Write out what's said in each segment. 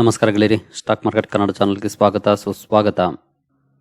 ನಮಸ್ಕಾರ ಗೆಳೆಯರಿ. Stock market Kannada ಚಾನಲ್ಗೆ ಸ್ವಾಗತ, ಸುಸ್ವಾಗತ.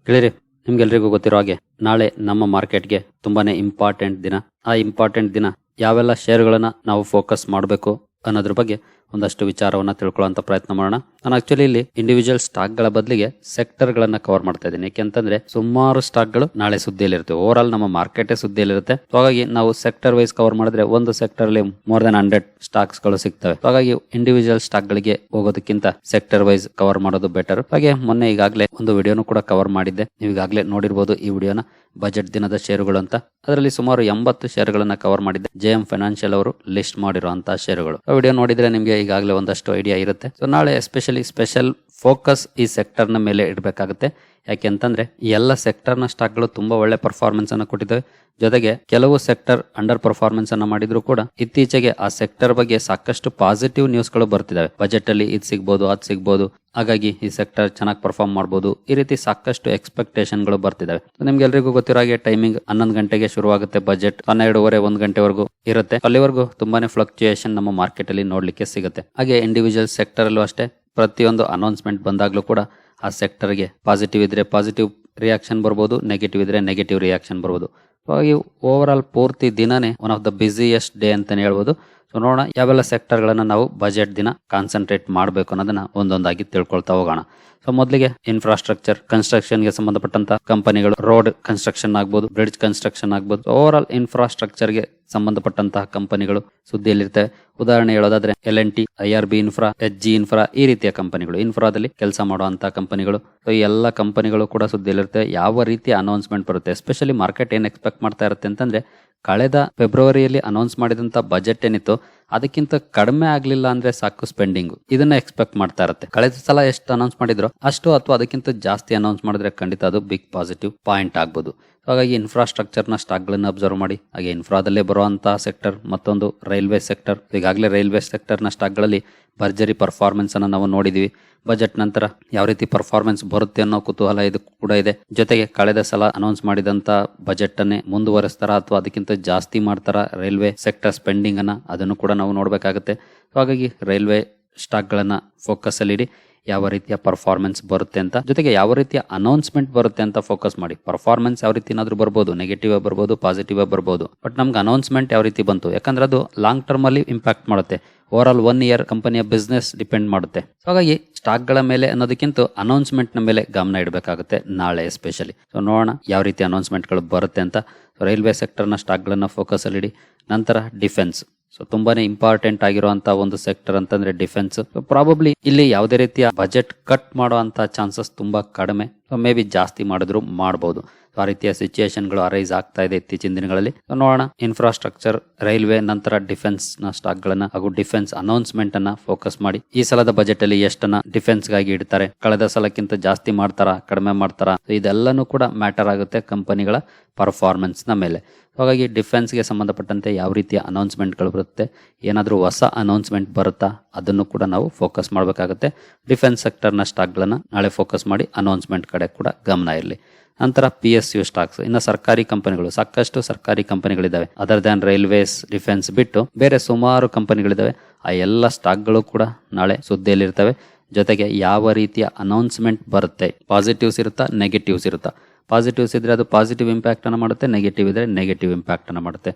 ಗೆಳೆಯರಿ, ನಿಮ್ಗೆಲ್ರಿಗೂ ಗೊತ್ತಿರೋ ಹಾಗೆ ನಾಳೆ ನಮ್ಮ ಮಾರ್ಕೆಟ್ಗೆ ತುಂಬಾನೇ ಇಂಪಾರ್ಟೆಂಟ್ ದಿನ. ಆ ಇಂಪಾರ್ಟೆಂಟ್ ದಿನ ಯಾವೆಲ್ಲ ಶೇರ್ಗಳನ್ನ ನಾವು ಫೋಕಸ್ ಮಾಡಬೇಕು? ಅನ್ನೋದ್ರ ಬಗ್ಗೆ ಒಂದಷ್ಟು ವಿಚಾರವನ್ನ ತಿಳ್ಕೊಳ್ಳುವಂತ ಪ್ರಯತ್ನ ಮಾಡೋಣ. ನಾನು ಆಕ್ಚುಲಿ ಇಲ್ಲಿ ಇಂಡಿವಿಜುವಲ್ ಸ್ಟಾಕ್ಗಳ ಬದಲಿಗೆ ಸೆಕ್ಟರ್ ಗಳನ್ನ ಕವರ್ ಮಾಡ್ತಾ ಇದ್ದೀನಿ. ಯಾಕೆಂತಂದ್ರೆ ಸುಮಾರು ಸ್ಟಾಕ್ಗಳು ನಾಳೆ ಸುದ್ದಿಯಲ್ಲಿರುತ್ತೆ ಓವರ್ ಆಲ್ ನಮ್ಮ ಮಾರ್ಕೆಟೇ ಸುದ್ದಿಯಲ್ಲಿರುತ್ತೆ. ಹಾಗಾಗಿ ನಾವು ಸೆಕ್ಟರ್ ವೈಸ್ ಕವರ್ ಮಾಡಿದ್ರೆ ಒಂದು ಸೆಕ್ಟರ್ ಅಲ್ಲಿ ಮೋರ್ ದನ್ ಹಂಡ್ರೆಡ್ ಸ್ಟಾಕ್ಸ್ಗಳು ಸಿಗ್ತವೆ. ಹಾಗಾಗಿ ಇಂಡಿವಿಜುವಲ್ ಸ್ಟಾಕ್ ಗಳಿಗೆ ಹೋಗೋದಕ್ಕಿಂತ ಸೆಕ್ಟರ್ ವೈಸ್ ಕವರ್ ಮಾಡೋದು ಬೆಟರ್ ಹಾಗೆ ಮೊನ್ನೆ ಈಗಾಗಲೇ ಒಂದು ವಿಡಿಯೋನು ಕೂಡ ಕವರ್ ಮಾಡಿದ್ದೆ. ನೀವು ಈಗಾಗಲೇ ನೋಡಿರ್ಬೋದು ಈ ವಿಡಿಯೋನ ಬಜೆಟ್ ದಿನದ ಷೇರುಗಳು ಅಂತ. ಅದರಲ್ಲಿ ಸುಮಾರು ಎಂಬತ್ತು ಷೇರುಗಳನ್ನ ಕವರ್ ಮಾಡಿದ್ದೆ. ಜೆ ಎಂ ಫೈನಾನ್ಷಿಯಲ್ ಅವರು ಲಿಸ್ಟ್ ಮಾಡಿರುವಂತಹ ಷೇರುಗಳು. ವಿಡಿಯೋ ನೋಡಿದ್ರೆ ನಿಮಗೆ ಈಗಾಗಲೇ ಒಂದಷ್ಟು ಐಡಿಯಾ ಇರುತ್ತೆ. ಸೊ ನಾಳೆ ಎಸ್ಪೆಷಲಿ ಸ್ಪೆಷಲ್ ಫೋಕಸ್ ಈ ಸೆಕ್ಟರ್ನ ಮೇಲೆ ಇಡಬೇಕಾಗುತ್ತೆ. ಯಾಕೆಂತಂದ್ರೆ ಅಂತಂದ್ರೆ ಎಲ್ಲ ಸೆಕ್ಟರ್ನ ಸ್ಟಾಕ್ಗಳು ತುಂಬಾ ಒಳ್ಳೆ ಪರ್ಫಾರ್ಮೆನ್ಸ್ ಅನ್ನು ಕೊಟ್ಟಿದ್ದಾವೆ. ಜೊತೆಗೆ ಕೆಲವು ಸೆಕ್ಟರ್ ಅಂಡರ್ ಪರ್ಫಾರ್ಮೆನ್ಸ್ ಅನ್ನ ಮಾಡಿದ್ರು ಕೂಡ, ಇತ್ತೀಚೆಗೆ ಆ ಸೆಕ್ಟರ್ ಬಗ್ಗೆ ಸಾಕಷ್ಟು ಪಾಸಿಟಿವ್ ನ್ಯೂಸ್ಗಳು ಬರ್ತಿದಾವೆ ಬಜೆಟ್ ಅಲ್ಲಿ ಇದು ಸಿಗ್ಬೋದು, ಅದು ಸಿಗ್ಬೋದು. ಹಾಗಾಗಿ ಈ ಸೆಕ್ಟರ್ ಚೆನ್ನಾಗಿ ಪರ್ಫಾರ್ಮ್ ಮಾಡಬಹುದು ಈ ರೀತಿ ಸಾಕಷ್ಟು ಎಕ್ಸ್ಪೆಕ್ಟೇಷನ್ಗಳು ಬರ್ತಿದಾವೆ. ನಿಮ್ಗೆ ಎಲ್ರಿಗೂ ಗೊತ್ತಿರೋ ಹಾಗೆ ಟೈಮಿಂಗ್ ಹನ್ನೊಂದು ಗಂಟೆಗೆ ಶುರುವಾಗುತ್ತೆ ಬಜೆಟ್ ಹನ್ನೆರಡೂವರೆ, ಒಂದು ಗಂಟೆವರೆಗೂ ಇರುತ್ತೆ. ಅಲ್ಲಿವರೆಗೂ ತುಂಬಾನೇ ಫ್ಲಕ್ಚುಯೇಷನ್ ನಮ್ಮ ಮಾರ್ಕೆಟ್ ಅಲ್ಲಿ ನೋಡ್ಲಿಕ್ಕೆ ಸಿಗುತ್ತೆ. ಹಾಗೆ ಇಂಡಿವಿಜುವಲ್ ಸೆಕ್ಟರ್ ಅಲ್ಲೂ ಅಷ್ಟೇ, ಪ್ರತಿಯೊಂದು ಅನೌನ್ಸ್ಮೆಂಟ್ ಬಂದಾಗ್ಲೂ ಕೂಡ ಆ ಸೆಕ್ಟರ್ಗೆ ಪಾಸಿಟಿವ್ ಇದ್ರೆ ಪಾಸಿಟಿವ್ ರಿಯಾಕ್ಷನ್ ಬರ್ಬೋದು ನೆಗೆಟಿವ್ ಇದ್ರೆ ನೆಗೆಟಿವ್ ರಿಯಾಕ್ಷನ್ ಬರ್ಬೋದು. ಹಾಗಾಗಿ ಓವರ್ ಆಲ್ ಪೂರ್ತಿ ದಿನನೇ one of the busiest day ಅಂತಾನೆ ಹೇಳ್ಬೋದು. ಸೊ ನೋಡೋಣ ಯಾವೆಲ್ಲ ಸೆಕ್ಟರ್ಗಳನ್ನು ನಾವು ಬಜೆಟ್ ದಿನ ಕಾನ್ಸಂಟ್ರೇಟ್ ಮಾಡಬೇಕು ಅನ್ನೋದನ್ನ ಒಂದೊಂದಾಗಿ ತಿಳ್ಕೊಳ್ತಾ ಹೋಗೋಣ. ಸೊ ಮೊದಲಿಗೆ ಇನ್ಫ್ರಾಸ್ಟ್ರಕ್ಚರ್ ಕನ್ಸ್ಟ್ರಕ್ಷನ್ಗೆ ಸಂಬಂಧಪಟ್ಟಂತ ಕಂಪನಿಗಳು ರೋಡ್ ಕನ್ಸ್ಟ್ರಕ್ಷನ್ ಆಗ್ಬೋದು ಬ್ರಿಡ್ಜ್ ಕನ್ಸ್ಟ್ರಕ್ಷನ್ ಆಗ್ಬೋದು ಓವರ್ ಆಲ್ ಇನ್ಫ್ರಾಸ್ಟ್ರಕ್ಚರ್ಗೆ ಸಂಬಂಧಪಟ್ಟಂತಹ ಕಂಪನಿಗಳು ಸುದ್ದಿಯಲ್ಲಿರ್ತವೆ. ಉದಾಹರಣೆ ಹೇಳೋದಾದ್ರೆ L N T I R B infra H G infra ಈ ರೀತಿಯ ಕಂಪನಿಗಳು. ಇನ್ಫ್ರಾದಲ್ಲಿ ಕೆಲಸ ಮಾಡುವಂತಹ ಕಂಪನಿಗಳು. ಸೊ ಈ ಎಲ್ಲ ಕಂಪನಿಗಳು ಕೂಡ ಸುದ್ದಿಯಲ್ಲಿರ್ತವೆ. ಯಾವ ರೀತಿ ಅನೌನ್ಸ್ಮೆಂಟ್ ಬರುತ್ತೆ? ಎಸ್ಪೆಷಲಿ ಮಾರ್ಕೆಟ್ ಏನು ಎಕ್ಸ್ಪೆಕ್ಟ್ ಮಾಡ್ತಾ ಇರುತ್ತೆ ಅಂತಂದ್ರೆ ಕಳೆದ ಫೆಬ್ರವರಿಯಲ್ಲಿ ಅನೌನ್ಸ್ ಮಾಡಿದಂತ ಬಜೆಟ್ ಏನಿತ್ತು ಅದಕ್ಕಿಂತ ಕಡಿಮೆ ಆಗ್ಲಿಲ್ಲ ಅಂದ್ರೆ ಸಾಕು ಸ್ಪೆಂಡಿಂಗ್ ಇದನ್ನ ಎಕ್ಸ್ಪೆಕ್ಟ್ ಮಾಡ್ತಾ ಇರುತ್ತೆ. ಕಳೆದ ಸಲ ಎಷ್ಟು ಅನೌನ್ಸ್ ಮಾಡಿದ್ರು ಅಷ್ಟು ಅಥವಾ ಅದಕ್ಕಿಂತ ಜಾಸ್ತಿ ಅನೌನ್ಸ್ ಮಾಡಿದ್ರೆ ಖಂಡಿತ ಅದು ಬಿಗ್ ಪಾಸಿಟಿವ್ ಪಾಯಿಂಟ್ ಆಗ್ಬೋದು. ಹಾಗಾಗಿ ಇನ್ಫ್ರಾಸ್ಟ್ರಕ್ಚರ್ನ ಸ್ಟಾಕ್ ಗಳನ್ನ ಅಬ್ಸರ್ವ್ ಮಾಡಿ. ಹಾಗೆ ಇನ್ಫ್ರಾದಲ್ಲೇ ಬರುವಂತಹ ಸೆಕ್ಟರ್ ಮತ್ತೊಂದು ರೈಲ್ವೆ ಸೆಕ್ಟರ್ ಈಗಾಗಲೇ ರೈಲ್ವೆ ಸೆಕ್ಟರ್ನ ಸ್ಟಾಕ್ಗಳಲ್ಲಿ ಭರ್ಜರಿ ಪರ್ಫಾರ್ಮೆನ್ಸ್ ಅನ್ನ ನಾವು ನೋಡಿದೀವಿ. ಬಜೆಟ್ ನಂತರ ಯಾವ ರೀತಿ ಪರ್ಫಾರ್ಮೆನ್ಸ್ ಬರುತ್ತೆ ಅನ್ನೋ ಕುತೂಹಲ ಇದು ಕೂಡ ಇದೆ. ಜೊತೆಗೆ ಕಳೆದ ಸಲ ಅನೌನ್ಸ್ ಮಾಡಿದಂತ ಬಜೆಟ್ ಅನ್ನೇ ಮುಂದುವರೆಸ್ತಾರ ಅಥವಾ ಅದಕ್ಕಿಂತ ಜಾಸ್ತಿ ಮಾಡ್ತಾರ ರೈಲ್ವೆ ಸೆಕ್ಟರ್ ಸ್ಪೆಂಡಿಂಗ್ ಅನ್ನ ಅದನ್ನು ಕೂಡ ನಾವು ನೋಡಬೇಕಾಗುತ್ತೆ. ಹಾಗಾಗಿ ರೈಲ್ವೆ ಸ್ಟಾಕ್ಗಳನ್ನು ಫೋಕಸಲ್ಲಿ ಫೋಕಸ್ ಅಲ್ಲಿ ಇಡಿ, ಯಾವ ರೀತಿಯ ಪರ್ಫಾರ್ಮೆನ್ಸ್ ಬರುತ್ತೆ ಅಂತ. ಜೊತೆಗೆ ಯಾವ ರೀತಿಯ ಅನೌನ್ಸ್ಮೆಂಟ್ ಬರುತ್ತೆ ಅಂತ ಫೋಕಸ್ ಮಾಡಿ. ಪರ್ಫಾರ್ಮೆನ್ಸ್ ಯಾವ ರೀತಿ ಏನಾದರೂ ಬರ್ಬೋದು ನೆಗೆಟಿವ್ ಬರ್ಬೋದು ಪಾಸಿಟಿವ್ ಬರ್ಬೋದು. ಬಟ್ ನಮ್ಗೆ ಅನೌನ್ಸ್ಮೆಂಟ್ ಯಾವ ರೀತಿ ಬಂತು? ಯಾಕಂದ್ರೆ ಅದು ಲಾಂಗ್ ಟರ್ಮ್ ಅಲ್ಲಿ ಇಂಪ್ಯಾಕ್ಟ್ ಮಾಡುತ್ತೆ. ಓವರ್ ಆಲ್ ಒನ್ ಇಯರ್ ಕಂಪನಿಯ ಬಿಸ್ನೆಸ್ ಡಿಪೆಂಡ್ ಮಾಡುತ್ತೆ. So, ಹಾಗಾಗಿ ಸ್ಟಾಕ್ಗಳ ಮೇಲೆ ಅನ್ನೋದಕ್ಕಿಂತ ಅನೌನ್ಸ್ಮೆಂಟ್ನ ಮೇಲೆ ಗಮನ ಇಡಬೇಕಾಗುತ್ತೆ ನಾಳೆ ಎಸ್ಪೆಷಲಿ ಸೊ ನೋಡೋಣ ಯಾವ ರೀತಿ ಅನೌನ್ಸ್ಮೆಂಟ್ಗಳು ಬರುತ್ತೆ ಅಂತ. ರೈಲ್ವೆ ಸೆಕ್ಟರ್ನ ಸ್ಟಾಕ್ಗಳನ್ನು ಸ್ಟಾಕ್ ಗಳನ್ನ ಫೋಕಸ್ ಅಲ್ಲಿ ಇಡಿ. ನಂತರ ಡಿಫೆನ್ಸ್ ಸೊ ತುಂಬಾನೇ ಇಂಪಾರ್ಟೆಂಟ್ ಆಗಿರುವಂತ ಒಂದು ಸೆಕ್ಟರ್ ಅಂತಂದ್ರೆ ಡಿಫೆನ್ಸ್ ಪ್ರಾಬಬ್ಲಿ ಇಲ್ಲಿ ಯಾವುದೇ ರೀತಿಯ ಬಜೆಟ್ ಕಟ್ ಮಾಡುವಂತ ಚಾನ್ಸಸ್ ತುಂಬಾ ಕಡಿಮೆ. ಮೇ ಬಿ ಜಾಸ್ತಿ ಮಾಡಿದ್ರು ಮಾಡಬಹುದು ಆ ರೀತಿಯ ಸಿಚುಯೇಷನ್ಗಳು ಅರೈಸ್ ಆಗ್ತಾ ಇದೆ ಇತ್ತೀಚಿನ ದಿನಗಳಲ್ಲಿ. ನೋಡೋಣ. ಇನ್ಫ್ರಾಸ್ಟ್ರಕ್ಚರ್ ರೈಲ್ವೆ ನಂತರ ಡಿಫೆನ್ಸ್ನ ಸ್ಟಾಕ್ ಗಳನ್ನ ಹಾಗೂ ಡಿಫೆನ್ಸ್ ಅನೌನ್ಸ್ಮೆಂಟ್ ಅನ್ನ ಫೋಕಸ್ ಮಾಡಿ. ಈ ಸಲದ ಬಜೆಟ್ ಅಲ್ಲಿ ಎಷ್ಟನ್ನ ಡಿಫೆನ್ಸ್ಗಾಗಿ ಇಡ್ತಾರೆ? ಕಳೆದ ಸಲಕ್ಕಿಂತ ಜಾಸ್ತಿ ಮಾಡ್ತಾರಾ? ಕಡಿಮೆ ಮಾಡ್ತಾರಾ? ಇದೆಲ್ಲನೂ ಕೂಡ ಮ್ಯಾಟರ್ ಆಗುತ್ತೆ ಕಂಪನಿಗಳ ಪರ್ಫಾರ್ಮೆನ್ಸ್ನ ಮೇಲೆ. ಹಾಗಾಗಿ ಡಿಫೆನ್ಸ್ಗೆ ಸಂಬಂಧಪಟ್ಟಂತೆ ಯಾವ ರೀತಿಯ ಅನೌನ್ಸ್ಮೆಂಟ್ಗಳು ಬರುತ್ತೆ? ಏನಾದರೂ ಹೊಸ ಅನೌನ್ಸ್ಮೆಂಟ್ ಬರುತ್ತಾ? ಅದನ್ನು ಕೂಡ ನಾವು ಫೋಕಸ್ ಮಾಡಬೇಕಾಗುತ್ತೆ. ಡಿಫೆನ್ಸ್ ಸೆಕ್ಟರ್ನ ಸ್ಟಾಕ್ಗಳನ್ನು ಸ್ಟಾಕ್ ಗಳನ್ನ ನಾಳೆ ಫೋಕಸ್ ಮಾಡಿ ಅನೌನ್ಸ್ಮೆಂಟ್ ಕಡೆ ಕೂಡ ಗಮನ ಇರಲಿ. ನಂತರ ಪಿ ಎಸ್ ಯು ಸ್ಟಾಕ್ಸ್ ಇನ್ನು ಸರ್ಕಾರಿ ಕಂಪನಿಗಳು, ಸಾಕಷ್ಟು ಸರ್ಕಾರಿ ಕಂಪನಿಗಳಿದ್ದಾವೆ. ಅದರ್ ದ್ಯಾನ್ ರೈಲ್ವೇಸ್ ಡಿಫೆನ್ಸ್ ಬಿಟ್ಟು ಬೇರೆ ಸುಮಾರು ಕಂಪನಿಗಳಿದ್ದಾವೆ. ಆ ಎಲ್ಲ ಸ್ಟಾಕ್ಗಳು ಕೂಡ ನಾಳೆ ಸುದ್ದಿಯಲ್ಲಿರ್ತವೆ. ಜೊತೆಗೆ ಯಾವ ರೀತಿಯ ಅನೌನ್ಸ್ಮೆಂಟ್ ಬರುತ್ತೆ? ಪಾಸಿಟಿವ್ಸ್ ಇರುತ್ತಾ ನೆಗೆಟಿವ್ಸ್ ಇರುತ್ತಾ? ಪಾಸಿಟಿವ್ಸ್ ಇದ್ರೆ ಅದು ಪಾಸಿಟಿವ್ ಇಂಪ್ಯಾಕ್ಟ್ ಅನ್ನ ಮಾಡುತ್ತೆ ನೆಗೆಟಿವ್ ಇದ್ರೆ ನೆಗೆಟಿವ್ ಇಂಪ್ಯಾಕ್ಟ್ ಅನ್ನ ಮಾಡುತ್ತೆ.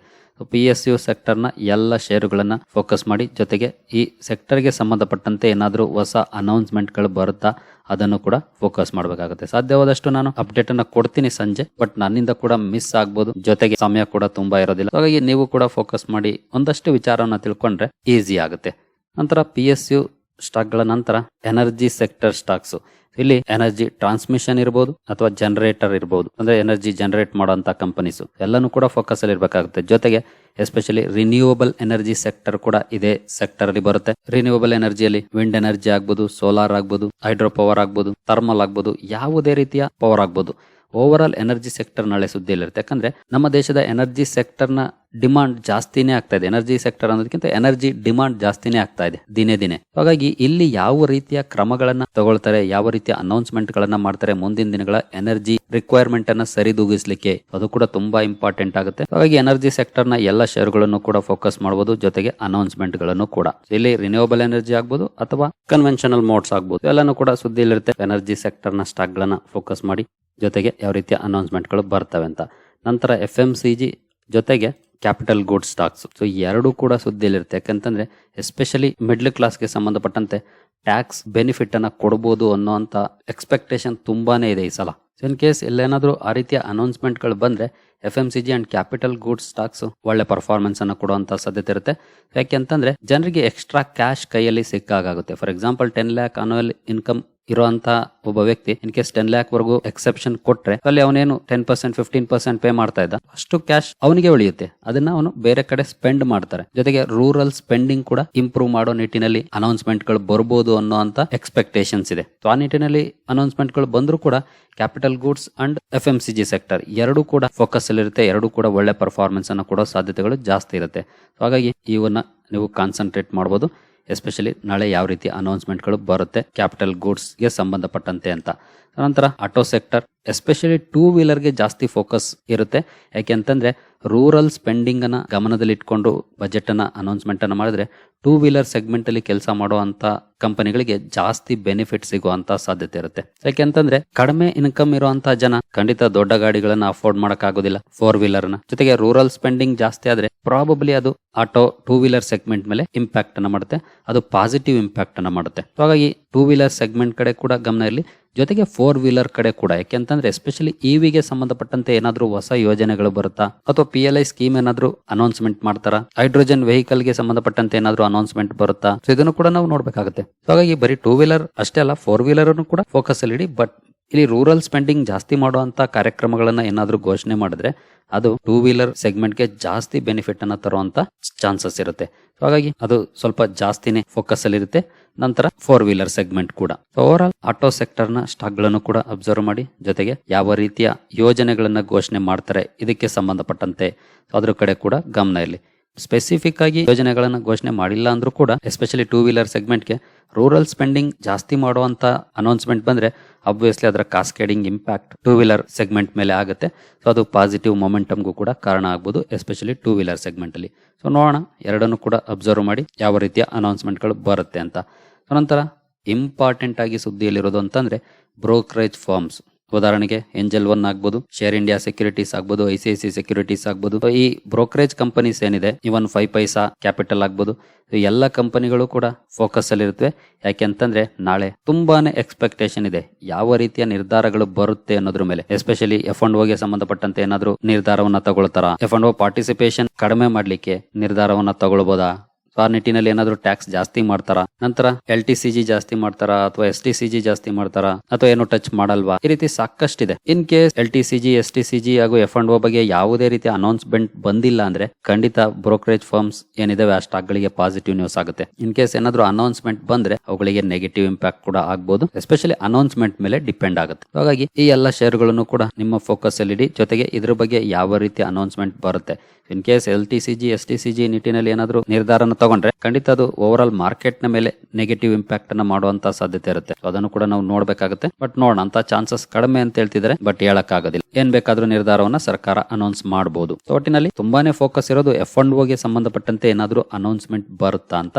ಪಿ ಎಸ್ ಯು ಸೆಕ್ಟರ್ನ ಎಲ್ಲ ಷೇರುಗಳನ್ನ ಫೋಕಸ್ ಮಾಡಿ, ಜೊತೆಗೆ ಈ ಸೆಕ್ಟರ್ಗೆ ಸಂಬಂಧಪಟ್ಟಂತೆ ಏನಾದರೂ ಹೊಸ ಅನೌನ್ಸ್ಮೆಂಟ್ಗಳು ಬರುತ್ತಾ, ಅದನ್ನು ಕೂಡ ಫೋಕಸ್ ಮಾಡಬೇಕಾಗುತ್ತೆ. ಸಾಧ್ಯವಾದಷ್ಟು ನಾನು ಅಪ್ಡೇಟ್ ಅನ್ನ ಕೊಡ್ತೀನಿ ಸಂಜೆ ಬಟ್ ನನ್ನಿಂದ ಕೂಡ ಮಿಸ್ ಆಗ್ಬೋದು. ಜೊತೆಗೆ ಸಮಯ ಕೂಡ ತುಂಬಾ ಇರೋದಿಲ್ಲ. ಹಾಗಾಗಿ ನೀವು ಕೂಡ ಫೋಕಸ್ ಮಾಡಿ, ಒಂದಷ್ಟು ವಿಚಾರವನ್ನ ತಿಳ್ಕೊಂಡ್ರೆ ಈಸಿ ಆಗುತ್ತೆ. ನಂತರ ಪಿ ಎಸ್ ಯು ಸ್ಟಾಕ್ಗಳ ನಂತರ ಎನರ್ಜಿ ಸೆಕ್ಟರ್ ಸ್ಟಾಕ್ಸ್ ಇಲ್ಲಿ ಎನರ್ಜಿ ಟ್ರಾನ್ಸ್ಮಿಷನ್ ಇರ್ಬೋದು ಅಥವಾ ಜನರೇಟರ್ ಇರ್ಬೋದು. ಅಂದ್ರೆ ಎನರ್ಜಿ ಜನರೇಟ್ ಮಾಡುವಂತ ಕಂಪನೀಸ್ ಎಲ್ಲನೂ ಕೂಡ ಫೋಕಸ್ ಅಲ್ಲಿ ಇರಬೇಕಾಗುತ್ತೆ. ಜೊತೆಗೆ ಎಸ್ಪೆಷಲಿ ರಿನ್ಯೂವಬಲ್ ಎನರ್ಜಿ ಸೆಕ್ಟರ್ ಕೂಡ ಇದೇ ಸೆಕ್ಟರ್ ಅಲ್ಲಿ ಬರುತ್ತೆ. ರಿನ್ಯೂವಬಲ್ ಎನರ್ಜಿಯಲ್ಲಿ ವಿಂಡ್ ಎನರ್ಜಿ ಆಗ್ಬೋದು ಸೋಲಾರ್ ಆಗ್ಬೋದು ಹೈಡ್ರೋ ಪವರ್ ಆಗ್ಬೋದು ಥರ್ಮಲ್ ಆಗ್ಬೋದು, ಯಾವುದೇ ರೀತಿಯ ಪವರ್ ಆಗ್ಬೋದು. ಓವರ್ ಆಲ್ ಎನರ್ಜಿ ಸೆಕ್ಟರ್ ನಾಳೆ ಸುದ್ದಿಯಲ್ಲಿರುತ್ತೆ ಯಾಕಂದ್ರೆ ನಮ್ಮ ದೇಶದ ಎನರ್ಜಿ ಸೆಕ್ಟರ್ನ ಡಿಮಾಂಡ್ ಜಾಸ್ತಿನೇ ಆಗ್ತಾ ಇದೆ. ಎನರ್ಜಿ ಸೆಕ್ಟರ್ ಅನ್ನೋದಕ್ಕಿಂತ ಎನರ್ಜಿ ಡಿಮಾಂಡ್ ಜಾಸ್ತಿನೇ ಆಗ್ತಾ ಇದೆ ದಿನೇ ದಿನೇ. ಹಾಗಾಗಿ ಇಲ್ಲಿ ಯಾವ ರೀತಿಯ ಕ್ರಮಗಳನ್ನ ತಗೊಳ್ತಾರೆ, ಯಾವ ರೀತಿಯ ಅನೌನ್ಸ್ಮೆಂಟ್ ಗಳನ್ನ ಮಾಡ್ತಾರೆ, ಮುಂದಿನ ದಿನಗಳ ಎನರ್ಜಿ ರಿಕ್ವೈರ್ಮೆಂಟ್ ಅನ್ನ ಸರಿದೂಗಿಸ್ಲಿಕ್ಕೆ ಅದು ಕೂಡ ತುಂಬಾ ಇಂಪಾರ್ಟೆಂಟ್ ಆಗುತ್ತೆ. ಹಾಗಾಗಿ ಎನರ್ಜಿ ಸೆಕ್ಟರ್ನ ಎಲ್ಲ ಶೇರ್ಗಳನ್ನು ಕೂಡ ಫೋಕಸ್ ಮಾಡಬಹುದು ಜೊತೆಗೆ ಅನೌನ್ಸ್ಮೆಂಟ್ಗಳನ್ನು ಕೂಡ. ಇಲ್ಲಿ ರಿನ್ಯೂವಬಲ್ ಎನರ್ಜಿ ಆಗ್ಬಹುದು ಅಥವಾ ಕನ್ವೆನ್ಷನಲ್ ಮೋಡ್ಸ್ ಆಗ್ಬಹುದು ಎಲ್ಲಾನು ಕೂಡ ಸುದ್ದಿಯಲ್ಲಿರುತ್ತೆ. ಎನರ್ಜಿ ಸೆಕ್ಟರ್ನ ಸ್ಟಾಕ್ ಗಳನ್ನ ಫೋಕಸ್ ಮಾಡಿ. ಜೊತೆಗೆ ಯಾವ ರೀತಿಯ ಅನೌನ್ಸ್ಮೆಂಟ್ಗಳು ಬರ್ತವೆ ಅಂತ. ನಂತರ ಎಫ್ ಎಂ ಸಿ ಜಿ ಜೊತೆಗೆ ಕ್ಯಾಪಿಟಲ್ ಗೂಡ್ ಸ್ಟಾಕ್ಸ್ ಸೊ ಎರಡೂ ಕೂಡ ಸುದ್ದಿಯಲ್ಲಿರುತ್ತೆ. ಯಾಕಂತಂದ್ರೆ ಎಸ್ಪೆಷಲಿ ಮಿಡ್ಲ್ ಕ್ಲಾಸ್ಗೆ ಸಂಬಂಧಪಟ್ಟಂತೆ ಟ್ಯಾಕ್ಸ್ ಬೆನಿಫಿಟ್ ಅನ್ನ ಕೊಡಬಹುದು ಅನ್ನೋಂಥ ಎಕ್ಸ್ಪೆಕ್ಟೇಷನ್ ತುಂಬಾನೇ ಇದೆ ಈ ಸಲ. ಸೊ ಇನ್ ಕೇಸ್ ಎಲ್ಲೇನಾದ್ರೂ ಆ ರೀತಿಯ ಅನೌನ್ಸ್ಮೆಂಟ್ಗಳು ಬಂದ್ರೆ F M C G and capital goods stocks ಒಳ್ಳೆ ಪರ್ಫಾರ್ಮೆನ್ಸ್ ಅನ್ನು ಕೊಡುವಂತ ಸಾಧ್ಯತೆ ಇರುತ್ತೆ. ಯಾಕೆಂತಂದ್ರೆ ಜನರಿಗೆ ಎಕ್ಸ್ಟ್ರಾ ಕ್ಯಾಶ್ ಕೈಯಲ್ಲಿ ಸಿಕ್ಕಾಗುತ್ತೆ for example ten lakh annual income ಇರುವಂತ ಒಬ್ಬ ವ್ಯಕ್ತಿ ಇನ್ ಕೇಸ್ ಟೆನ್ ಲ್ಯಾಕ್ ವರೆಗೂ ಎಕ್ಸೆಪ್ಷನ್ ಕೊಟ್ರೆ, ಅಲ್ಲಿ ಅವನೇನು ten percent fifteen percent pay ಮಾಡ್ತಾ ಇದ್ದ. ಅಷ್ಟು ಕ್ಯಾಶ್ ಅವನಿಗೆ ಉಳಿಯುತ್ತೆ. ಅದನ್ನ ಅವನು ಬೇರೆ ಕಡೆ ಸ್ಪೆಂಡ್ ಮಾಡ್ತಾರೆ. ಜೊತೆಗೆ ರೂರಲ್ ಸ್ಪೆಂಡಿಂಗ್ ಕೂಡ ಇಂಪ್ರೂವ್ ಮಾಡೋ ನಿಟ್ಟಿನಲ್ಲಿ ಅನೌನ್ಸ್ಮೆಂಟ್ಗಳು ಬರಬಹುದು ಅನ್ನೋ ಅಂತ ಎಕ್ಸ್ಪೆಕ್ಟೇಷನ್ಸ್ ಇದೆ. ಸೊ ಆ ನಿಟ್ಟಿನಲ್ಲಿ ಅನೌನ್ಸ್ಮೆಂಟ್ಗಳು ಬಂದ್ರು ಕೂಡ capital goods and F M C G sector ಎರಡು ಕೂಡ ಫೋಕಸ್ ಅಲ್ಲಿ ಇರುತ್ತೆ. ಎರಡು ಕೂಡ ಒಳ್ಳೆ ಪರ್ಫಾರ್ಮೆನ್ಸ್ ಅನ್ನು ಕೊಡೋ ಸಾಧ್ಯತೆಗಳು ಜಾಸ್ತಿ ಇರುತ್ತೆ. ಸೊ ಹಾಗಾಗಿ ಇವನ್ನ ನೀವು ಕಾನ್ಸಂಟ್ರೇಟ್ ಮಾಡಬಹುದು ಎಸ್ಪೆಷಲಿ ನಾಳೆ ಯಾವ ರೀತಿ ಅನೌನ್ಸ್ಮೆಂಟ್ಗಳು ಬರುತ್ತೆ ಕ್ಯಾಪಿಟಲ್ ಗೂಡ್ಸ್ಗೆ ಸಂಬಂಧಪಟ್ಟಂತೆ ಅಂತ. ನಂತರ ಆಟೋ ಸೆಕ್ಟರ್ ಎಸ್ಪೆಷಲಿ ಟೂ ವೀಲರ್ಗೆ ಜಾಸ್ತಿ ಫೋಕಸ್ ಇರುತ್ತೆ. ಯಾಕೆಂತಂದ್ರೆ ರೂರಲ್ ಸ್ಪೆಂಡಿಂಗ್ ಅನ್ನ ಗಮನದಲ್ಲಿ ಇಟ್ಕೊಂಡು ಬಜೆಟ್ ಅನ್ನ ಅನೌನ್ಸ್ಮೆಂಟ್ ಅನ್ನ ಮಾಡಿದ್ರೆ ಟೂ ವೀಲರ್ ಸೆಗ್ಮೆಂಟ್ ಅಲ್ಲಿ ಕೆಲಸ ಮಾಡುವಂತ ಕಂಪನಿಗಳಿಗೆ ಜಾಸ್ತಿ ಬೆನಿಫಿಟ್ ಸಿಗುವಂತ ಸಾಧ್ಯತೆ ಇರುತ್ತೆ. ಯಾಕೆಂತಂದ್ರೆ ಕಡಿಮೆ ಇನ್ಕಮ್ ಇರುವಂತಹ ಜನ ಖಂಡಿತ ದೊಡ್ಡ ಗಾಡಿಗಳನ್ನ ಅಫೋರ್ಡ್ ಮಾಡಕ್ ಫೋರ್ ವೀಲರ್ ಜೊತೆಗೆ ರೂರಲ್ ಸ್ಪೆಂಡಿಂಗ್ ಜಾಸ್ತಿ ಆದ್ರೆ ಪ್ರಾಬಬ್ಲಿ ಅದು ಆಟೋ ಟೂ ವೀಲರ್ ಸೆಗ್ಮೆಂಟ್ ಮೇಲೆ ಇಂಪ್ಯಾಕ್ಟ್ ಅನ್ನ ಮಾಡುತ್ತೆ. ಅದು ಪಾಸಿಟಿವ್ ಇಂಪ್ಯಾಕ್ಟ್ ಅನ್ನ ಮಾಡುತ್ತೆ. ಹಾಗಾಗಿ ಟೂ ವೀಲರ್ ಸೆಗ್ಮೆಂಟ್ ಕಡೆ ಕೂಡ ಗಮನ ಇರಲಿ. ಜೊತೆಗೆ ಫೋರ್ ವೀಲರ್ ಕಡೆ ಕೂಡ ಯಾಕೆಂತಂದ್ರೆ ಎಸ್ಪೆಷಲಿ ಇವಿಗೆ ಸಂಬಂಧಪಟ್ಟಂತೆ ಏನಾದ್ರೂ ಹೊಸ ಯೋಜನೆಗಳು ಬರುತ್ತಾ? ಅಥವಾ ಪಿ ಎಲ್ ಐ ಸ್ಕೀಮ್ ಏನಾದ್ರೂ ಅನೌನ್ಸ್ಮೆಂಟ್ ಮಾಡ್ತಾರಾ? ಹೈಡ್ರೋಜನ್ ವೆಹಿಕಲ್ಗೆ ಸಂಬಂಧಪಟ್ಟಂತೆ ಏನಾದ್ರೂ ಅನೌನ್ಸ್ಮೆಂಟ್ ಬರುತ್ತಾ? ಸೊ ಇದನ್ನು ಕೂಡ ನಾವು ನೋಡ್ಬೇಕಾಗುತ್ತೆ. ಹಾಗಾಗಿ ಬರೀ ಟೂ ವೀಲರ್ ಅಷ್ಟೇ ಅಲ್ಲ ಫೋರ್ ವೀಲರ್ ಕೂಡ ಫೋಕಸ್ ಅಲ್ಲಿ ಇಡಿ ಬಟ್ ಇಲ್ಲಿ ರೂರಲ್ ಸ್ಪೆಂಡಿಂಗ್ ಜಾಸ್ತಿ ಮಾಡುವಂತ ಕಾರ್ಯಕ್ರಮಗಳನ್ನ ಏನಾದರೂ ಘೋಷಣೆ ಮಾಡಿದ್ರೆ ಅದು ಟೂ ವೀಲರ್ ಸೆಗ್ಮೆಂಟ್ಗೆ ಜಾಸ್ತಿ ಬೆನಿಫಿಟ್ ಅನ್ನ ತರುವಂತ ಚಾನ್ಸಸ್ ಇರುತ್ತೆ. ಹಾಗಾಗಿ ಅದು ಸ್ವಲ್ಪ ಜಾಸ್ತಿನೇ ಫೋಕಸ್ ಅಲ್ಲಿ ಇರುತ್ತೆ. ನಂತರ ಫೋರ್ ವೀಲರ್ ಸೆಗ್ಮೆಂಟ್ ಕೂಡ. ಓವರ್ ಆಲ್ ಆಟೋ ಸೆಕ್ಟರ್ನ ಸ್ಟಾಕ್ಗಳನ್ನು ಕೂಡ ಅಬ್ಸರ್ವ್ ಮಾಡಿ, ಜೊತೆಗೆ ಯಾವ ರೀತಿಯ ಯೋಜನೆಗಳನ್ನ ಘೋಷಣೆ ಮಾಡ್ತಾರೆ, ಇದಕ್ಕೆ ಸಂಬಂಧಪಟ್ಟಂತೆ. ಅದ್ರ ಕಡೆ ಕೂಡ ಗಮನ ಇರಲಿ. ಸ್ಪೆಸಿಫಿಕ್ ಆಗಿ ಯೋಜನೆಗಳನ್ನು ಘೋಷಣೆ ಮಾಡಿಲ್ಲ ಅಂದ್ರೂ ಕೂಡ ಎಸ್ಪೆಷಲಿ ಟೂ ವೀಲರ್ ಸೆಗ್ಮೆಂಟ್ಗೆ ರೂರಲ್ ಸ್ಪೆಂಡಿಂಗ್ ಜಾಸ್ತಿ ಮಾಡುವಂತ ಅನೌನ್ಸ್ಮೆಂಟ್ ಬಂದ್ರೆ ಅಬ್ವಿಯಸ್ಲಿ ಅದರ cascading impact two wheeler segment ಮೇಲೆ ಆಗುತ್ತೆ. ಸೊ ಅದು ಪಾಸಿಟಿವ್ ಮೊಮೆಂಟಮ್ಗೂ ಕೂಡ ಕಾರಣ ಆಗ್ಬೋದು ಎಸ್ಪೆಷಲಿ ಟೂ ವೀಲರ್ ಸೆಗ್ಮೆಂಟ್ ಅಲ್ಲಿ. ಸೊ ನೋಡೋಣ, ಎರಡನ್ನು ಕೂಡ ಅಬ್ಸರ್ವ್ ಮಾಡಿ ಯಾವ ರೀತಿಯ ಅನೌನ್ಸ್ಮೆಂಟ್ಗಳು ಬರುತ್ತೆ ಅಂತ. ಸೊ ನಂತರ ಇಂಪಾರ್ಟೆಂಟ್ ಆಗಿ ಸುದ್ದಿಯಲ್ಲಿರೋದು ಅಂತಂದ್ರೆ ಬ್ರೋಕರೇಜ್ ಫಾರ್ಮ್ಸ್ ಉದಾಹರಣೆಗೆ ಏಂಜಲ್ ಒನ್ ಆಗ್ಬೋದು, ಶೇರ್ ಇಂಡಿಯಾ ಸೆಕ್ಯೂರಿಟೀಸ್ ಆಗ್ಬೋದು ಐ ಸಿ ಐ ಸೆಕ್ಯೂರಿಟೀಸ್ ಆಗ್ಬೋದು. ಈ ಬ್ರೋಕರೇಜ್ ಕಂಪನೀಸ್ ಏನಿದೆ, ಇವನ್ ಫೈವ್ ಪೈಸಾ ಕ್ಯಾಪಿಟಲ್ ಆಗ್ಬೋದು. ಎಲ್ಲ ಕಂಪನಿಗಳು ಕೂಡ ಫೋಕಸ್ ಅಲ್ಲಿ ಇರುತ್ತವೆ. ಯಾಕೆಂತಂದ್ರೆ ನಾಳೆ ತುಂಬಾನೇ ಎಕ್ಸ್ಪೆಕ್ಟೇಷನ್ ಇದೆ. ಯಾವ ರೀತಿಯ ನಿರ್ಧಾರಗಳು ಬರುತ್ತೆ ಅನ್ನೋದ್ರ ಮೇಲೆ. ಎಸ್ಪೆಷಲಿ ಎಫ್ ಅಂಡ್ ಓಗೆ ಸಂಬಂಧಪಟ್ಟಂತೆ ಏನಾದ್ರೂ ನಿರ್ಧಾರವನ್ನ ತಗೊಳ್ತಾರ? ಎಫ್ ಅಂಡ್ ಓ ಪಾರ್ಟಿಸಿಪೇಷನ್ ಕಡಿಮೆ ಮಾಡ್ಲಿಕ್ಕೆ ನಿರ್ಧಾರವನ್ನ ತಗೊಳ್ಬೋದಾ? ಸೊ ಆ ನಿಟ್ಟಿನಲ್ಲಿ ಏನಾದ್ರು ಟ್ಯಾಕ್ಸ್ ಜಾಸ್ತಿ ಮಾಡ್ತಾರಾ? ನಂತರ ಎಲ್ ಟಿ ಸಿ ಜಾಸ್ತಿ ಮಾಡ್ತಾರಾ ಅಥವಾ ಎಸ್ ಟಿ ಜಾಸ್ತಿ ಮಾಡ್ತಾರಾ? ಅಥವಾ ಏನು ಟಚ್ ಮಾಡಲ್ವಾ? ಈ ರೀತಿ ಸಾಕಷ್ಟಿದೆ. In case L T C G S T C G ಹಾಗೂ ಎಫ್ ಅಂಡ್ ಓ ಬಗ್ಗೆ ಯಾವುದೇ ರೀತಿ ಅನೌನ್ಸ್ಮೆಂಟ್ ಬಂದಿಲ್ಲ ಅಂದ್ರೆ ಖಂಡಿತ ಬ್ರೋಕರೇಜ್ ಫರ್ಮ್ಸ್ ಏನಿದಾವೆ ಆ ಸ್ಟಾಕ್ ಗಳಿಗೆ ಪಾಸಿಟಿವ್ ನ್ಯೂಸ್ ಆಗುತ್ತೆ. ಇನ್ ಕೇಸ್ ಏನಾದ್ರು ಅನೌನ್ಸ್ಮೆಂಟ್ ಬಂದ್ರೆ ಅವುಗಳಿಗೆ ನೆಗೆಟಿವ್ ಇಂಪ್ಯಾಕ್ಟ್ ಕೂಡ ಆಗಬಹುದು ಎಸ್ಪೆಷಲಿ ಅನೌನ್ಸ್ಮೆಂಟ್ ಮೇಲೆ ಡಿಪೆಂಡ್ ಆಗುತ್ತೆ. ಹಾಗಾಗಿ ಈ ಎಲ್ಲ ಶೇರ್ಗಳನ್ನು ಕೂಡ ನಿಮ್ಮ ಫೋಕಸ್ ಅಲ್ಲಿ ಇಡಿ ಜೊತೆಗೆ ಇದ್ರ ಬಗ್ಗೆ ಯಾವ ರೀತಿ ಅನೌನ್ಸ್ಮೆಂಟ್ ಬರುತ್ತೆ? In case L T C G S T C G ನಿಟ್ಟಿನಲ್ಲಿ ಏನಾದ್ರು ನಿರ್ಧಾರನ ತಗೊಂಡ್ರೆ, ಖಂಡಿತ ಅದು ಓವರ್ ಆಲ್ ಮಾರ್ಕೆಟ್ನ ಮೇಲೆ ನೆಗೆಟಿವ್ ಇಂಪ್ಯಾಕ್ಟ್ ಅನ್ನ ಮಾಡುವಂತ ಸಾಧ್ಯತೆ ಇರುತ್ತೆ. ಅದನ್ನು ಕೂಡ ನಾವು ನೋಡ್ಬೇಕಾಗುತ್ತೆ. ಬಟ್ ನೋಡೋಣ, ಅಂತ ಚಾನ್ಸಸ್ ಕಡಿಮೆ ಅಂತ ಹೇಳ್ತಿದ್ರೆ ಬಟ್ ಹೇಳಕ್ಕಾಗೋದಿಲ್ಲ. ಏನ್ ಬೇಕಾದ್ರೂ ನಿರ್ಧಾರವನ್ನ ಸರ್ಕಾರ ಅನೌನ್ಸ್ ಮಾಡಬಹುದು ಒಟ್ಟಿನಲ್ಲಿ ತುಂಬಾನೇ ಫೋಕಸ್ ಇರೋದು ಎಫ್ ಅಂಡ್ ಓಗೆ ಸಂಬಂಧಪಟ್ಟಂತೆ ಏನಾದರೂ ಅನೌನ್ಸ್ಮೆಂಟ್ ಬರುತ್ತಾ ಅಂತ.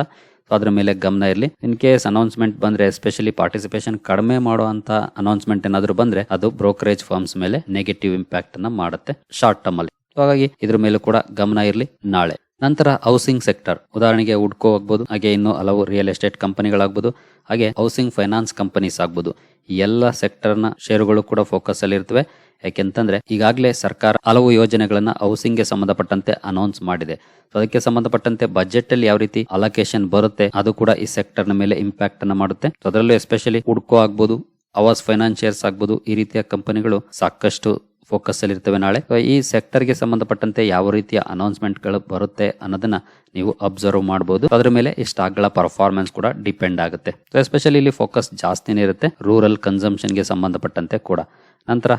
ಅದ್ರ ಮೇಲೆ ಗಮನ ಇರಲಿ. ಇನ್ ಕೇಸ್ ಅನೌನ್ಸ್ಮೆಂಟ್ ಬಂದ್ರೆ ಎಸ್ಪೆಷಲಿ ಪಾರ್ಟಿಸಿಪೇಷನ್ ಕಡಿಮೆ ಮಾಡುವಂತ ಅನೌನ್ಸ್ಮೆಂಟ್ ಏನಾದ್ರು ಬಂದ್ರೆ, ಅದು ಬ್ರೋಕರೇಜ್ ಫರ್ಮ್ಸ್ ಮೇಲೆ ನೆಗೆಟಿವ್ ಇಂಪ್ಯಾಕ್ಟ್ ಅನ್ನ ಮಾಡುತ್ತೆ. ಶಾರ್ಟ್ ಟರ್ಮ್ ಅಲ್ಲಿ. So ಹಾಗಾಗಿ ಇದ್ರ ಮೇಲೂ ಕೂಡ ಗಮನ ಇರಲಿ ನಾಳೆ. ನಂತರ ಹೌಸಿಂಗ್ ಸೆಕ್ಟರ್ ಉದಾಹರಣೆಗೆ ಉಡ್ಕೋ ಆಗ್ಬೋದು, ಹಾಗೆ ಇನ್ನು ಹಲವು ರಿಯಲ್ ಎಸ್ಟೇಟ್ ಕಂಪನಿಗಳಾಗ್ಬೋದು, ಹಾಗೆ ಹೌಸಿಂಗ್ ಫೈನಾನ್ಸ್ ಕಂಪನೀಸ್ ಆಗ್ಬೋದು. ಎಲ್ಲ ಸೆಕ್ಟರ್ನ ನ ಷೇರುಗಳು ಕೂಡ ಫೋಕಸ್ ಅಲ್ಲಿ ಇರ್ತವೆ. ಯಾಕೆಂತಂದ್ರೆ ಈಗಾಗಲೇ ಸರ್ಕಾರ ಹಲವು ಯೋಜನೆಗಳನ್ನ ಹೌಸಿಂಗ್ಗೆ ಸಂಬಂಧಪಟ್ಟಂತೆ ಅನೌನ್ಸ್ ಮಾಡಿದೆ. ಸೊ ಅದಕ್ಕೆ ಸಂಬಂಧಪಟ್ಟಂತೆ ಬಜೆಟ್ ಅಲ್ಲಿ ಯಾವ ರೀತಿ ಅಲೋಕೇಶನ್ ಬರುತ್ತೆ, ಅದು ಕೂಡ ಈ ಸೆಕ್ಟರ್ನ ಮೇಲೆ ಇಂಪ್ಯಾಕ್ಟ್ ಅನ್ನ ಮಾಡುತ್ತೆ. ಅದರಲ್ಲೂ ಎಸ್ಪೆಷಲಿ ಉಡ್ಕೋ ಆಗ್ಬೋದು ಅವಾಸ್ ಫೈನಾನ್ಷಿಯರ್ಸ್ ಆಗ್ಬೋದು, ಈ ರೀತಿಯ ಕಂಪನಿಗಳು ಸಾಕಷ್ಟು ಫೋಕಸ್ ಅಲ್ಲಿ ಇರ್ತವೆ ನಾಳೆ. ಈ ಸೆಕ್ಟರ್ಗೆ ಸಂಬಂಧಪಟ್ಟಂತೆ ಯಾವ ರೀತಿಯ ಅನೌನ್ಸ್ಮೆಂಟ್ಗಳು ಬರುತ್ತೆ ಅನ್ನೋದನ್ನ ನೀವು ಅಬ್ಸರ್ವ್ ಮಾಡಬಹುದು ಅದರ ಮೇಲೆ ಈ ಸ್ಟಾಕ್ಗಳ ಪರ್ಫಾರ್ಮೆನ್ಸ್ ಕೂಡ ಡಿಪೆಂಡ್ ಆಗುತ್ತೆ. ಎಸ್ಪೆಷಲಿ ಇಲ್ಲಿ ಫೋಕಸ್ ಜಾಸ್ತಿನೇ ಇರುತ್ತೆ. ರೂರಲ್ ಕನ್ಸಂಪ್ಷನ್ಗೆ ಸಂಬಂಧಪಟ್ಟಂತೆ ಕೂಡ. ನಂತರ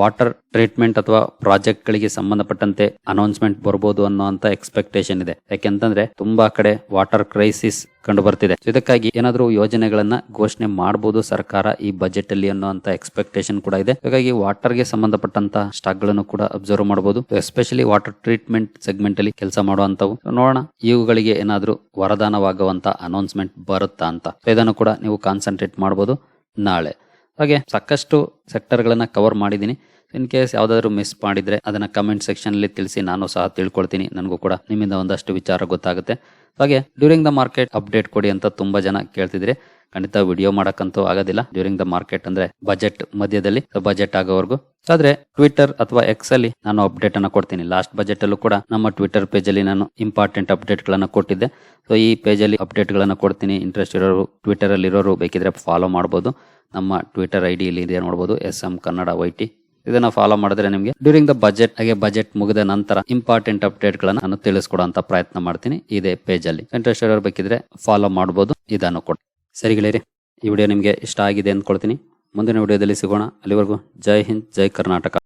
ವಾಟರ್ ಟ್ರೀಟ್ಮೆಂಟ್ ಅಥವಾ ಪ್ರಾಜೆಕ್ಟ್ ಗಳಿಗೆ ಸಂಬಂಧಪಟ್ಟಂತೆ ಅನೌನ್ಸ್ಮೆಂಟ್ ಬರ್ಬೋದು ಅನ್ನೋಂತ ಎಕ್ಸ್ಪೆಕ್ಟೇಷನ್ ಇದೆ. ಯಾಕೆಂತಂದ್ರೆ ತುಂಬಾ ಕಡೆ ವಾಟರ್ ಕ್ರೈಸಿಸ್ ಕಂಡು ಬರ್ತಿದೆ ಇದಕ್ಕಾಗಿ ಏನಾದರೂ ಯೋಜನೆಗಳನ್ನ ಘೋಷಣೆ ಮಾಡಬಹುದು ಸರ್ಕಾರ ಈ ಬಜೆಟ್ ಅಲ್ಲಿ ಅನ್ನುವಂತ ಎಕ್ಸ್ಪೆಕ್ಟೇಷನ್ ಕೂಡ ಇದೆ. ಹಾಗಾಗಿ ವಾಟರ್ಗೆ ಸಂಬಂಧಪಟ್ಟಂತ ಸ್ಟಾಕ್ಗಳನ್ನು ಕೂಡ ಅಬ್ಸರ್ವ್ ಮಾಡಬಹುದು ಎಸ್ಪೆಷಲಿ ವಾಟರ್ ಟ್ರೀಟ್ಮೆಂಟ್ ಸೆಗ್ಮೆಂಟ್ ಅಲ್ಲಿ ಕೆಲಸ ಮಾಡುವಂತವು ನೋಡೋಣ, ಇವುಗಳಿಗೆ ಏನಾದರೂ ವರದಾನವಾಗುವಂತ ಅನೌನ್ಸ್ಮೆಂಟ್ ಬರುತ್ತಾ ಅಂತ. ಇದನ್ನು ಕೂಡ ನೀವು ಕಾನ್ಸಂಟ್ರೇಟ್ ಮಾಡಬಹುದು ನಾಳೆ. ಹಾಗೆ ಸಾಕಷ್ಟು ಸೆಕ್ಟರ್ಗಳನ್ನು ಕವರ್ ಮಾಡಿದ್ದೀನಿ. ಇನ್ ಕೇಸ್ ಯಾವ್ದಾದ್ರು ಮಿಸ್ ಮಾಡಿದ್ರೆ ಅದನ್ನ ಕಮೆಂಟ್ ಸೆಕ್ಷನ್ ಅಲ್ಲಿ ತಿಳಿಸಿ, ನಾನು ಸಹ ತಿಳ್ಕೊಳ್ತೀನಿ. ನನಗೂ ಕೂಡ ನಿಮ್ಮಿಂದ ಒಂದಷ್ಟು ವಿಚಾರ ಗೊತ್ತಾಗುತ್ತೆ. ಹಾಗೆ ಡ್ಯೂರಿಂಗ್ ದ ಮಾರ್ಕೆಟ್ ಅಪ್ಡೇಟ್ ಕೊಡಿ ಅಂತ ತುಂಬಾ ಜನ ಕೇಳ್ತಿದ್ರೆ, ಖಂಡಿತ ವಿಡಿಯೋ ಮಾಡಕ್ಕಂತೂ ಆಗೋದಿಲ್ಲ. ಡ್ಯೂರಿಂಗ್ ದ ಮಾರ್ಕೆಟ್ ಅಂದ್ರೆ ಬಜೆಟ್ ಮಧ್ಯದಲ್ಲಿ ಬಜೆಟ್ ಆಗೋವರೆಗೂ. ಆದ್ರೆ ಟ್ವಿಟರ್ ಅಥವಾ ಎಕ್ಸ್ ಅಲ್ಲಿ ನಾನು ಅಪ್ಡೇಟ್ ಅನ್ನ ಕೊಡ್ತೀನಿ. ಲಾಸ್ಟ್ ಬಜೆಟ್ ಅಲ್ಲೂ ಕೂಡ ನಮ್ಮ ಟ್ವಿಟರ್ ಪೇಜ್ ಅಲ್ಲಿ ನಾನು ಇಂಪಾರ್ಟೆಂಟ್ ಅಪ್ಡೇಟ್ ಗಳನ್ನ ಕೊಟ್ಟಿದ್ದೆ. ಸೊ ಈ ಪೇಜ್ ಅಲ್ಲಿ ಅಪ್ಡೇಟ್ ಗಳನ್ನ ಕೊಡ್ತೀನಿ. ಇಂಟ್ರೆಸ್ಟ್ ಇರೋರು ಟ್ವಿಟರ್ ಅಲ್ಲಿ ಇರೋರು ಬೇಕಿದ್ರೆ ಫಾಲೋ ಮಾಡಬಹುದು ನಮ್ಮ ಟ್ವಿಟರ್ ಐ ಡಿ ಇಲ್ಲಿ ಇದೆ ನೋಡಬಹುದು S M Kannada Y T ಇದನ್ನ ಫಾಲೋ ಮಾಡಿದ್ರೆ ನಿಮಗೆ ಡ್ಯೂರಿಂಗ್ ದ ಬಜೆಟ್ ಹಾಗೆ ಬಜೆಟ್ ಮುಗಿದ ನಂತರ ಇಂಪಾರ್ಟೆಂಟ್ ಅಪ್ಡೇಟ್ ಗಳನ್ನ ನಾನು ತಿಳಿಸ್ಕೊಡುವಂತ ಪ್ರಯತ್ನ ಮಾಡ್ತೀನಿ ಇದೇ ಪೇಜ್ ಅಲ್ಲಿ. ಇಂಟ್ರೆಸ್ಟ್ ಬೇಕಿದ್ರೆ ಫಾಲೋ ಮಾಡಬಹುದು ಇದನ್ನು ಕೊಡಿ. ಸರಿ ಗೆಳೆಯರಿ, ಈ ವಿಡಿಯೋ ನಿಮಗೆ ಇಷ್ಟ ಆಗಿದೆ ಅಂದ್ಕೊಳ್ತೀನಿ. ಮುಂದಿನ ವಿಡಿಯೋದಲ್ಲಿ ಸಿಗೋಣ. ಅಲ್ಲಿವರೆಗೂ ಜೈ ಹಿಂದ್, ಜೈ ಕರ್ನಾಟಕ.